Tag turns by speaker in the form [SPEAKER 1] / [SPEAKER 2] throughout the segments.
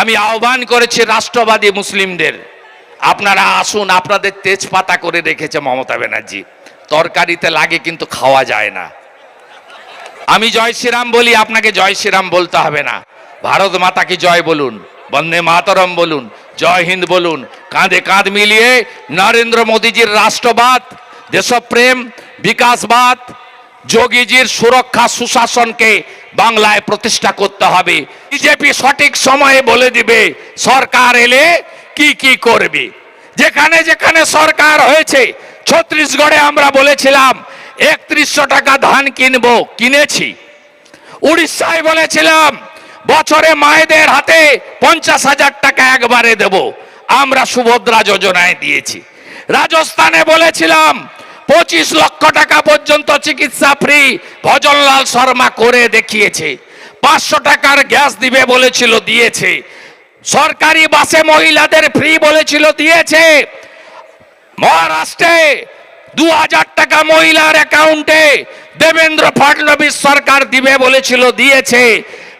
[SPEAKER 1] আমি আহ্বান করেছি রাষ্ট্রবাদী মুসলিমদের। আপনারা আসুন, আপনাদের তেজপাতা করে রেখেছে মমতা ব্যানার্জি। তরকারিতে লাগে কিন্তু খাওয়া যায় না। আমি জয় শ্রীরাম বলি, আপনাকে জয় শ্রীরাম বলতে হবে না। ভারত মাতাকে জয় বলুন? বন্দে মাতরম বলুন, জয় হিন্দ বলুন। কাঁধে কাঁধ মিলিয়ে নরেন্দ্র মোদীজির রাষ্ট্রবাদ, দেশপ্রেম, বিকাশবাদ যোগীজির সুরক্ষা সুশাসনকে বাংলায় প্রতিষ্ঠা করতে হবে। বিজেপি সঠিক সময়ে বলে দিবে, সরকার এলে কি কি করবে? যেখানে যেখানে সরকার হয়েছে ছত্রিশগড়ে আমরা বলেছিলাম, একত্রিশশো টাকা ধান কিনব, কিনেছি। উড়িষ্যায় বলেছিলাম, বছরে মায়েদের হাতে পঞ্চাশ হাজার টাকা একবারে দেব। আমরা সুভদ্রা যোজনায় দিয়েছি। রাজস্থানে বলেছিলাম পঁচিশ লক্ষ টাকা পর্যন্ত চিকিৎসা ফ্রি। ভজনলাল শর্মা করে দেখিয়েছে। পাঁচশো টাকার গ্যাস দিবে বলেছিল, দিয়েছে। সরকারি বাসে মহিলাদের ফ্রি বলেছিল, দিয়েছে। মহারাষ্ট্রে দু হাজার টাকা মহিলার অ্যাকাউন্টে দেবেন্দ্র ফডনবিস সরকার দিবে বলেছিল, দিয়েছে।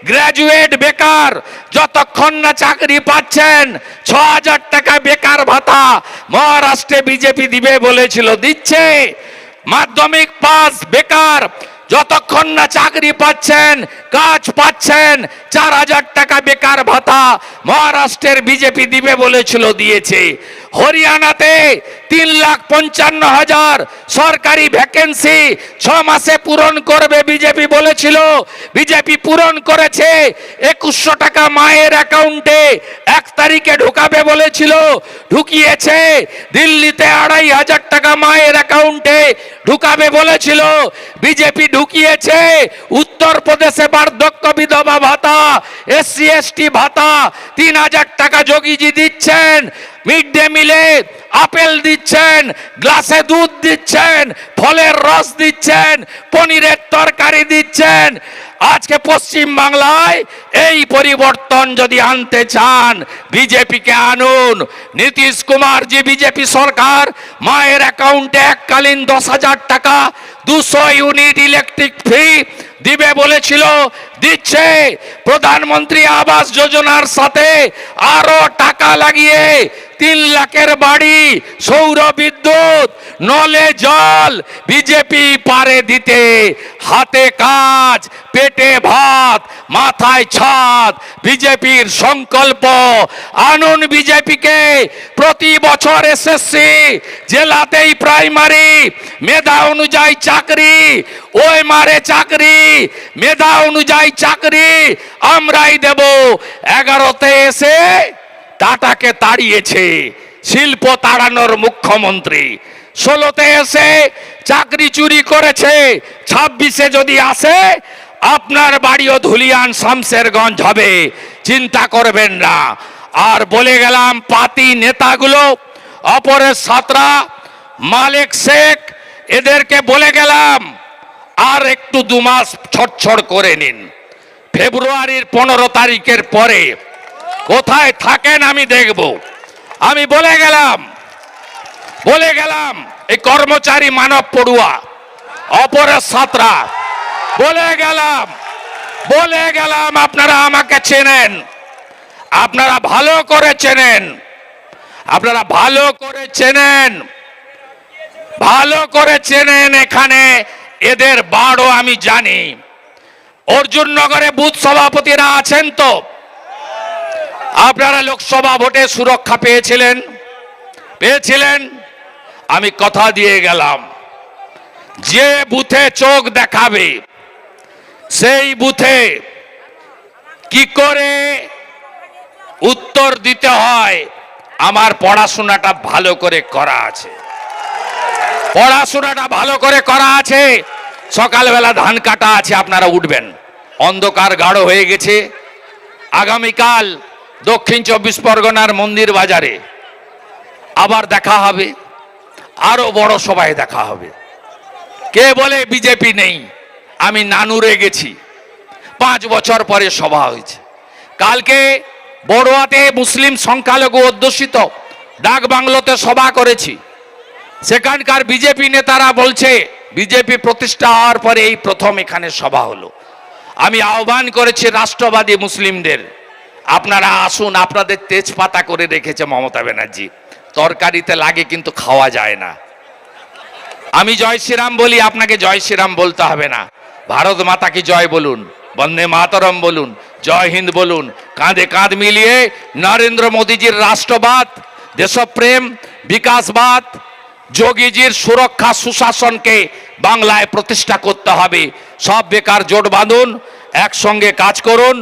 [SPEAKER 1] গ্র্যাজুয়েট বেকার, যতক্ষণ না চাকরি পাচ্ছেন ছ হাজার টাকা বেকার ভাতা। মহারাষ্ট্রে বিজেপি দিবে বলেছিল, দিচ্ছে। মাধ্যমিক পাস বেকার, যতক্ষণ না চাকরি পাচ্ছেন, কাজ পাচ্ছেন, চার হাজার টাকা বেকার ভাতা মহারাষ্ট্রের বিজেপি দিবে বলেছিল, দিয়েছে। হরিয়ানাতে তিন লাখ পঞ্চান্ন হাজার সরকারি ভ্যাকেন্সি ছ মাসে পূরণ করবে বিজেপি বলেছিল। বিজেপি পূরণ করেছে একুশশো টাকা মায়ের অ্যাকাউন্টে তারিখে ঢুকাবে বলেছিল। ঢুকিয়েছে। দিল্লিতে আড়াই হাজার টাকা মায়ের অ্যাকাউন্টে ঢুকাবে বলেছিল। বিজেপি ঢুকিয়েছে। উত্তরপ্রদেশে বার্ধক্য বিধবা ভাতা, এসসি, এসটি ভাতা, তিন হাজার টাকা যোগীজি দিচ্ছেন। মিড ডে মিলে আপেল দিচ্ছেন, গ্লাসে দুধ দিচ্ছেন, ফলের রস দিচ্ছেন, পনিরের তরকারি দিচ্ছেন। আজকে পশ্চিম বাংলায় এই পরিবর্তন যদি আনতে চান, বিজেপিকে আনুন। নীতিশ কুমার জি বিজেপি সরকার, মায়ের অ্যাকাউন্টে এককালীন দশ হাজার টাকা, দুশো ইউনিট ইলেকট্রিক ফ্রি দিবে বলেছিল, দিচ্ছে। প্রধানমন্ত্রী আবাস যোজনার সাথে আরও টাকা লাগিয়ে তিন লাখের বাড়ি, সৌর বিদ্যুৎ, নলে জল, বিজেপি পারে দিতে। হাতে কাজ, পেটে ভাত, মাথায় ছাদ, বিজেপির সংকল্প। আনুন বিজেপিকে, প্রতি বছর এসএসসি জেলাতেই প্রাইমারি, মেধা অনুযায়ী চাকরি ওই মারে চাকরি, মেধা অনুযায়ী চাকরি, আমরাই দেব। এগারোতে এসে টাটাকে তাড়িয়েছে শিল্প তাড়ানোর মুখ্যমন্ত্রী। ষোলোতে এসে চাকরি চুরি করেছে, ছাব্বিশে যদি আসে, আপনার বাড়িও ধুলিয়ান শামসেরগঞ্জ হবে। চিন্তা করবেন না। আর বলে গেলাম, পাতি নেতাগুলো, অপরের সাতরা, মালিক শেখ, এদেরকে বলে গেলাম, আর একটু দু মাস ছটছড় করে নিন। ফেব্রুয়ারির পনেরো তারিখের পরে কোথায় থাকেন আমি দেখব। আমি বলে গেলাম বলে গেলাম, এই কর্মচারী মানব পড়ুয়া, অপরের সাতরা বলে গেলাম বলে গেলাম, আপনারা আমাকে চেনেন, আপনারা ভালো করে চেনেন, আপনারা ভালো করে চেনেন, ভালো করে চেনেন এখানে, এদের বাড়ও আমি জানি। অর্জুননগরে বুথ সভাপতিরা আছেন তো? আপনারা লোকসভা ভোটে সুরক্ষা পেয়েছিলেন? পেয়েছিলেন? আমি কথা দিয়ে গেলাম। যে বুথে চোখ দেখাবে, সেই বুথে কি করে উত্তর দিতে হয়, আমার পড়াশোনাটা ভালো করে করা আছে। পড়াশোনাটা ভালো করে করা আছে। সকালবেলা ধান কাটা আছে, আপনারা উঠবেন। অন্ধকার গাঢ় হয়ে গেছে। আগামীকাল দক্ষিণ চব্বিশ পরগনার মন্দির বাজারে। আবার দেখা হবে। আরও বড় সভায় দেখা হবে। কে বলে বিজেপি নেই? আমি নানুরে গেছি। পাঁচ বছর পরে সভা হয়েছে। কালকে বড়ুয়াতে মুসলিম সংখ্যালঘু অধ্যুষিত ডাক বাংলোতে সভা করেছি। সেখানকার বিজেপি নেতারা বলছে, বিজেপি প্রতিষ্ঠা হওয়ার পরে এই প্রথম এখানে সভা হলো। আমি আহ্বান করেছি রাষ্ট্রবাদী মুসলিমদের। আপনারা আসুন, আপনাদের তেজপাতা করে রেখেছে মমতা ব্যানার্জি। তরকারিতে লাগে কিন্তু খাওয়া যায় না। আমি জয় শ্রীরাম বলি, আপনাকে জয় শ্রীরাম বলতে হবে না। ভারত মাতা কি জয় বলুন? বন্দে মাতরম বলুন, জয় হিন্দ বলুন। কাঁধে কাঁধ মিলিয়ে নরেন্দ্র মোদীজির রাষ্ট্রবাদ, দেশপ্রেম, বিকাশবাদ, যোগীজির সুরক্ষা সুশাসনকে বাংলায় প্রতিষ্ঠা করতে হবে। সব বেকার জোট বাঁধুন, একসঙ্গে কাজ করুন।